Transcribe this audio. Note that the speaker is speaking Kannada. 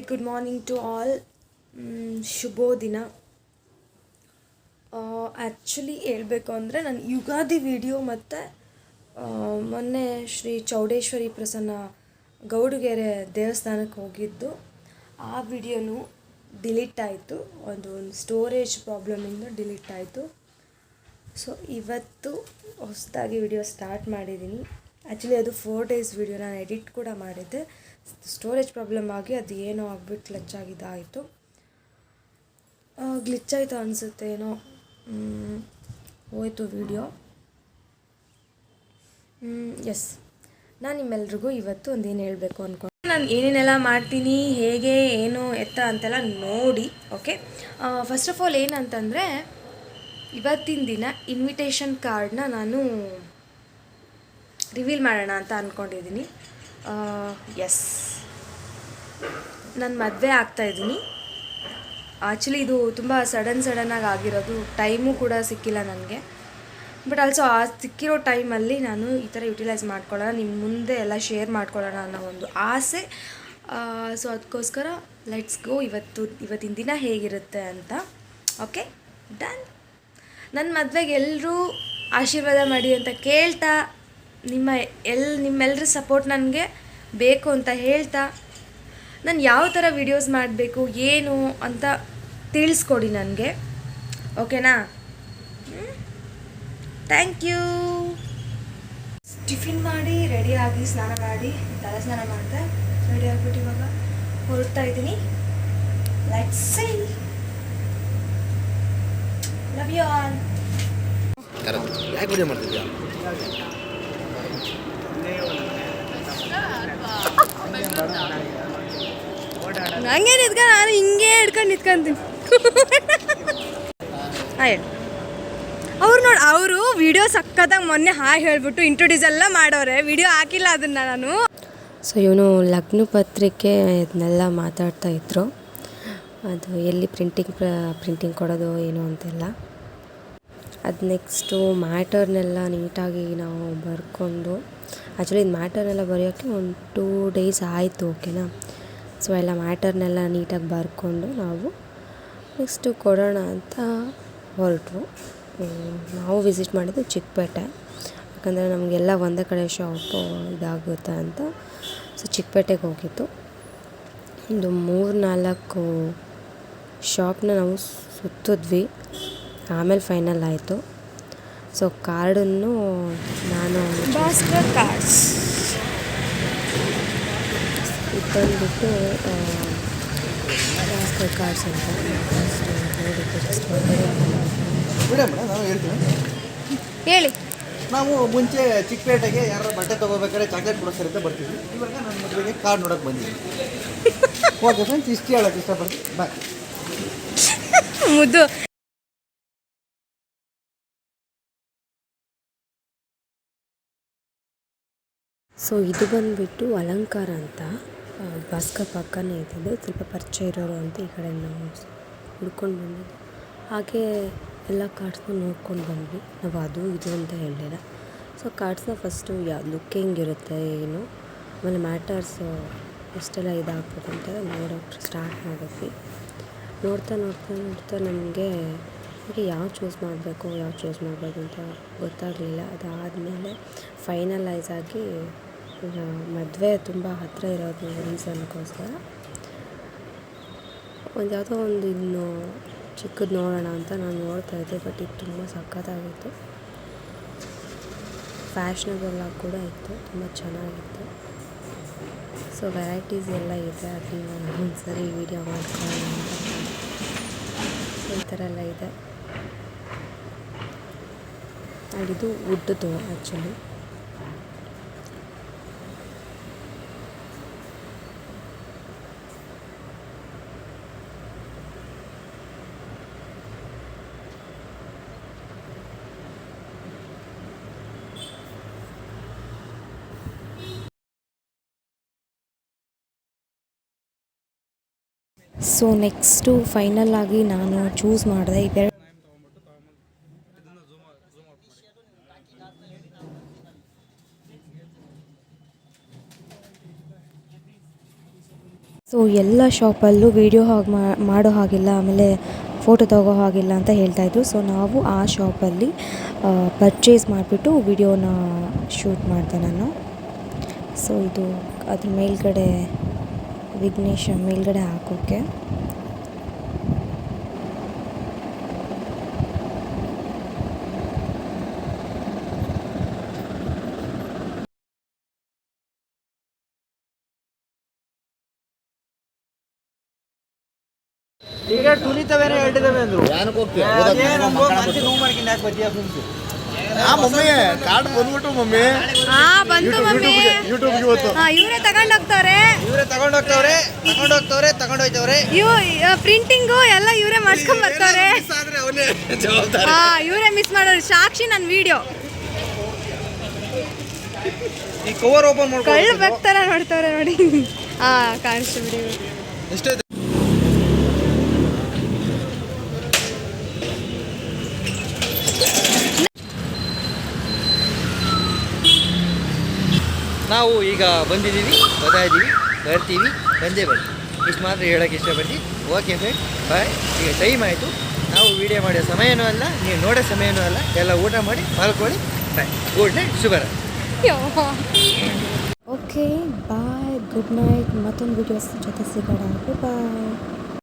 Very good morning to all ಶುಭೋದಿನ actually ಹೇಳಬೇಕು ಅಂದರೆ ನಾನು ಯುಗಾದಿ ವಿಡಿಯೋ ಮತ್ತು ಮೊನ್ನೆ ಶ್ರೀ ಚೌಡೇಶ್ವರಿ ಪ್ರಸನ್ನ ಗೌಡಗೆರೆ ದೇವಸ್ಥಾನಕ್ಕೆ ಹೋಗಿದ್ದು. ಆ ವಿಡಿಯೋನು ಡಿಲೀಟ್ ಆಯಿತು. ಒಂದು ಒಂದು ಸ್ಟೋರೇಜ್ ಪ್ರಾಬ್ಲಮಿಂದ ಡಿಲೀಟ್ ಆಯಿತು. ಸೊ ಇವತ್ತು ಹೊಸದಾಗಿ ವಿಡಿಯೋ ಸ್ಟಾರ್ಟ್ ಮಾಡಿದ್ದೀನಿ. ಆ್ಯಕ್ಚುಲಿ ಅದು ಫೋರ್ ಡೇಸ್ ವಿಡಿಯೋ ನಾನು ಎಡಿಟ್ ಕೂಡ ಮಾಡಿದ್ದೆ. ಸ್ಟೋರೇಜ್ ಪ್ರಾಬ್ಲಮ್ ಆಗಿ ಅದು ಏನೋ ಆಗ್ಬಿಟ್ಟು ಕ್ಲಚ್ ಆಗಿದ್ದಾಯಿತು. ಗ್ಲಿಚ್ ಆಯಿತು ಅನಿಸುತ್ತೆ ಏನೋ. ಹೋಯಿತು ವಿಡಿಯೋ ಎಸ್ ನಾನು ನಿಮ್ಮೆಲ್ರಿಗೂ ಇವತ್ತು ಒಂದೇನು ಹೇಳಬೇಕು ಅಂದ್ಕೊಂಡು ನಾನು ಏನೇನೆಲ್ಲ ಮಾಡ್ತೀನಿ, ಹೇಗೆ, ಏನು ಎತ್ತ ಅಂತೆಲ್ಲ ನೋಡಿ ಓಕೆ ಫಸ್ಟ್ ಆಫ್ ಆಲ್ ಏನಂತಂದರೆ, ಇವತ್ತಿನ ದಿನ ಇನ್ವಿಟೇಷನ್ ಕಾರ್ಡ್ನ ನಾನು ರಿವೀಲ್ ಮಾಡೋಣ ಅಂತ ಅಂದ್ಕೊಂಡಿದ್ದೀನಿ ಎಸ್ ನಾನು ಮದುವೆ ಆಗ್ತಾಯಿದ್ದೀನಿ ಆ್ಯಕ್ಚುಲಿ ಇದು ತುಂಬ ಸಡನ್ ಸಡನ್ನಾಗಿ ಆಗಿರೋದು. ಟೈಮು ಕೂಡ ಸಿಕ್ಕಿಲ್ಲ ನನಗೆ. ಬಟ್ ಆಲ್ಸೋ ಆ ಸಿಕ್ಕಿರೋ ಟೈಮಲ್ಲಿ ನಾನು ಈ ಥರ ಯುಟಿಲೈಸ್ ಮಾಡ್ಕೊಳ್ಳೋಣ ನಿಮ್ಮ ಮುಂದೆ ಎಲ್ಲ ಶೇರ್ ಮಾಡ್ಕೊಳ್ಳೋಣ ಅನ್ನೋ ಒಂದು ಆಸೆ. ಸೊ ಅದಕ್ಕೋಸ್ಕರ ಲೆಟ್ಸ್ ಗೋ ಇವತ್ತು, ಇವತ್ತಿನ ದಿನ ಹೇಗಿರುತ್ತೆ ಅಂತ. ಓಕೆ ಡನ್ ನನ್ನ ಮದುವೆಗೆ ಎಲ್ಲರೂ ಆಶೀರ್ವಾದ ಮಾಡಿ ಅಂತ ಕೇಳ್ತಾ ನಿಮ್ಮ ಎಲ್ ನಿಮ್ಮೆಲ್ಲರ ಸಪೋರ್ಟ್ ನನಗೆ ಬೇಕು ಅಂತ ಹೇಳ್ತಾ ನಾನು ಯಾವ ಥರ ವಿಡಿಯೋಸ್ ಮಾಡಬೇಕು ಏನು ಅಂತ ತಿಳಿಸ್ಕೊಡಿ ನನಗೆ. ಓಕೆನಾ ಥ್ಯಾಂಕ್ ಯು ಟಿಫಿನ್ ಮಾಡಿ ರೆಡಿ ಆಗಿ ಸ್ನಾನ ಮಾಡಿ ತಲೆ ಸ್ನಾನ ಮಾಡಿದೆ. ರೆಡಿ ಆಗಿಬಿಟ್ಟು ಇವಾಗ ಹೊರಡ್ತಾ ಇದ್ದೀನಿ. Let's see love you all ಯಾಕೆ ವಿಡಿಯೋ ಮಾಡ್ತಿದ್ಯಾ ಹಂಗೆ ನಾನು ಹಿಂಗೆ ಹಿಡ್ಕೊಂಡು ನಿಂತ್ಕೊಂತೀನಿ. ಹೇಳಿ. ಅವ್ರು ನೋಡಿ, ಅವರು ವಿಡಿಯೋ ಸಕ್ಕತ್ತಾಗಿ ಮೊನ್ನೆ ಹಾಯ್ ಹೇಳ್ಬಿಟ್ಟು ಇಂಟ್ರೊಡ್ಯೂಸ್ ಎಲ್ಲ ಮಾಡೋರೆ. ವಿಡಿಯೋ ಹಾಕಿಲ್ಲ ಅದನ್ನು ನಾನು. ಸೊ ಇವನು ಲಗ್ನ ಪತ್ರಿಕೆ ಇದನ್ನೆಲ್ಲ ಮಾತಾಡ್ತಾ ಇದ್ರು. ಅದು ಎಲ್ಲಿ ಪ್ರಿಂಟಿಂಗ್ ಪ್ರಿಂಟಿಂಗ್ ಕೊಡೋದು ಏನು ಅಂತೆಲ್ಲ. ಅದು ನೆಕ್ಸ್ಟು ಮ್ಯಾಟರ್ನೆಲ್ಲ ನೀಟಾಗಿ ನಾವು ಬರ್ಕೊಂಡು ಆ್ಯಕ್ಚುಲಿ ಇದು ಮ್ಯಾಟರ್ನೆಲ್ಲ ಬರೆಯೋಕ್ಕೆ ಒಂದು ಟೂ ಡೇಸ್ ಆಯಿತು ಓಕೆನಾ ಸೊ ಎಲ್ಲ ಮ್ಯಾಟರ್ನೆಲ್ಲ ನೀಟಾಗಿ ಬರ್ಕೊಂಡು ನಾವು ನೆಕ್ಸ್ಟು ಕೊಡೋಣ ಅಂತ ಹೊರಟ್ರು. ನಾವು ವಿಸಿಟ್ ಮಾಡಿದ್ದು ಚಿಕ್ಕಪೇಟೆ. ಯಾಕಂದರೆ ನಮಗೆಲ್ಲ ಒಂದೇ ಕಡೆ ಶಾಪು ಇದಾಗುತ್ತೆ ಅಂತ. ಸೊ ಚಿಕ್ಕಪೇಟೆಗೆ ಹೋಗಿತ್ತು ಒಂದು ಮೂರು ನಾಲ್ಕು ಶಾಪ್ನ ನಾವು ಸುತ್ತಿದ್ವಿ. ಆಮೇಲೆ ಫೈನಲ್ ಆಯಿತು. ಸೊ ಕಾರ್ಡನ್ನು ನಾನು ಕಾರ್ಡ್ಸ್ ಭಾಸ್ಕರ್ ಕಾರ್ಡ್ಸ್ ಅಂತ ಹೇಳಿ. ನಾವು ಮುಂಚೆ ಚಿಕ್ಕಪೇಟೆಗೆ ಯಾರು ಬಟ್ಟೆ ತೊಗೋಬೇಕಾದ್ರೆ ಚಾಕ್ಲೇಟ್ ಕೊಡೋಸರ್ ಅಂತ ಬರ್ತೀವಿ ಇವಾಗ ನನ್ನ ಮದುವೆಗೆ ಕಾರ್ಡ್ ನೋಡೋಕೆ ಬಂದಿದ್ದೀನಿ. ಓಕೆ ಫ್ರೆಂಡ್ಸ್ ಇಷ್ಟು ಹೇಳೋಕೆ ಇಷ್ಟಪಡ್ತೀನಿ. ಬಾಯ್ ಮುದ್ದು. ಸೊ ಇದು ಬಂದುಬಿಟ್ಟು ಅಲಂಕಾರ ಅಂತ ಬಸ್ಕ ಪಕ್ಕನೇ ಇದ್ದಿದ್ದು. ಸ್ವಲ್ಪ ಪರಿಚಯ ಇರೋರು ಅಂತ ಈ ಕಡೆ ನಾವು ಹುಡ್ಕೊಂಡು ಬಂದಿದ್ದು. ಹಾಗೆ ಎಲ್ಲ ಕಾರ್ಡ್ಸ್ನ ನೋಡ್ಕೊಂಡು ಬಂದ್ವಿ. ನಾವು ಅದು, ಇದು ಅಂತ ಹೇಳಲಿಲ್ಲ ಸೊ ಕಾರ್ಡ್ಸ್ನ ಫಸ್ಟು ಯಾವ ಲುಕ್ ಹೆಂಗಿರುತ್ತೆ, ಏನು, ಆಮೇಲೆ ಮ್ಯಾಟರ್ಸು ಎಷ್ಟೆಲ್ಲ ಇದಾಗ್ಬೋದು ಅಂತ ನೋಡೋಕ್ಕೆ ಸ್ಟಾರ್ಟ್ ಮಾಡಿದ್ವಿ. ನೋಡ್ತಾ ನೋಡ್ತಾ ನೋಡ್ತಾ ನಮಗೆ ಹೀಗೆ ಯಾವ ಚೂಸ್ ಮಾಡಬೇಕು, ಯಾವ ಚೂಸ್ ಮಾಡಬೇಕು ಅಂತ ಗೊತ್ತಾಗಲಿಲ್ಲ. ಅದಾದಮೇಲೆ ಫೈನಲೈಸ್ ಆಗಿ ಮದುವೆ ತುಂಬ ಹತ್ತಿರ ಇರೋದು ರೀಸನ್ಗೋಸ್ಕರ. ಒಂದು ಯಾವುದೋ ಒಂದು ಇನ್ನು ಚಿಕ್ಕದು ನೋಡೋಣ ಅಂತ ನಾನು ನೋಡ್ತಾ ಇದ್ದೆ, ಬಟ್ ಇದು ತುಂಬ ಸಖತ್ತಾಗಿತ್ತು. ಫ್ಯಾಷನಬಲ್ ಆಗಿ ಕೂಡ ಇತ್ತು, ತುಂಬ ಚೆನ್ನಾಗಿತ್ತು. ಸೊ ವೆರೈಟೀಸ್ ಎಲ್ಲ ಇದೆ ಅದನ್ನ ಒಂದ್ಸರಿ ವೀಡಿಯೋ ಮಾಡ್ಕೊಳ್ಳೋಣ ಈ ಥರ ಎಲ್ಲ ಇದೆ. ಇದು wood actually so next final ಆಗಿ ನಾನು ಚೂಸ್ ಮಾಡಿದೆ ಇದೆ ಸೊ ಎಲ್ಲ ಶಾಪಲ್ಲೂ ವಿಡಿಯೋ ಹಾಗೆ ಮಾಡೋ ಹಾಗಿಲ್ಲ, ಆಮೇಲೆ ಫೋಟೋ ತಗೋ ಹಾಗಿಲ್ಲ ಅಂತ ಹೇಳ್ತಾ ಇದ್ರು. ಸೊ ನಾವು ಆ ಶಾಪಲ್ಲಿ ಪರ್ಚೇಸ್ ಮಾಡಿಬಿಟ್ಟು ವಿಡಿಯೋನ ಶೂಟ್ ಮಾಡಿದೆ ನಾನು. ಸೊ ಇದು ಅದ್ರ ಮೇಲ್ಗಡೆ ವಿಘ್ನೇಶ ಮೇಲ್ಗಡೆ ಹಾಕೋಕ್ಕೆ ಟಿಕೆಟ್ ತುಳಿತವೇನೆ ಹೇಳ್ತಿದ್ದಾವೆ ಅಂದ್ರು ಯಾನಕ್ಕೆ ಹೋಗ್ತೀಯ ಅದೇನೋ ಮನ್ಸಿಗೆ ನೋವು ಮಾಡ್ಕೊಂಡು ಯಾಕೆ ಬರ್ತೀಯ ಫ್ರೆಂಡ್ಸ್ ಆ ಮಮ್ಮಿ ಕಾರ್ಡ್ ಬಂದ್ಬಿಟ್ಟು ಮಮ್ಮಿ. ಹಾ ಬಂತು ಮಮ್ಮಿ. ಯೂಟ್ಯೂಬ್ ಇವತ್ತು. ಹಾ ಇವರೇ ತಗೊಂಡ್ ಹೋಗ್ತಾರೆ ಇವರೇ ತಗೊಂಡ್ ಹೋಗ್ತವ್ರೆ ತಗೊಂಡ್ ಹೋಗ್ತವ್ರೆ ತಗೊಂಡ್ ಹೋಯ್ತವ್ರೆ ಇವು ಪ್ರಿಂಟಿಂಗು ಎಲ್ಲ ಇವರೇ ಮಾಡ್ಕೊಂಡ್ ಬರ್ತಾರೆ. ಹಾ ಇವರೇ ಮಿಸ್ ಮಾಡೋರು. ಸಾಕ್ಷಿ ನನ್ನ ವಿಡಿಯೋ ಈ ಕವರ್ ಓಪನ್ ಮಾಡ್ಕೊಂಡು ಕಳ್ಳು ಬರ್ತಾರ ನೋಡ್ತವ್ರೆ ನೋಡಿ. ಹಾ ಕಾಣಿಸ್ತು ಬಿಡಿ. ಎಷ್ಟೇ ನಾವು ಈಗ ಬಂದಿದ್ದೀವಿ, ಬರ್ತಾ ಇದ್ದೀವಿ, ಬರ್ತೀವಿ, ಬಂದೇ ಬರ್ತೀವಿ. ಇಷ್ಟು ಮಾತ್ರ ಹೇಳೋಕ್ಕೆ ಇಷ್ಟಪಡ್ತೀವಿ ಓಕೆ ಫ್ರೆಂಡ್ ಬಾಯ್ ಈಗ ಟೈಮ್ ಆಯಿತು. ನಾವು ವಿಡಿಯೋ ಮಾಡೋ ಸಮಯನೂ ಅಲ್ಲ, ನೀವು ನೋಡೋ ಸಮಯನೂ ಅಲ್ಲ. ಎಲ್ಲ ಊಟ ಮಾಡಿ, ಮಲ್ಕೊಳ್ಳಿ ಬಾಯ್ ಗುಡ್ ನೈಟ್ ಶುಭರ ಓಕೆ ಬಾಯ್ ಗುಡ್ ನೈಟ್ ಮತ್ತೊಂದು ವೀಡಿಯೋಸ್ ಜೊತೆ ಸಿಗೋಣ. ಬಾಯ್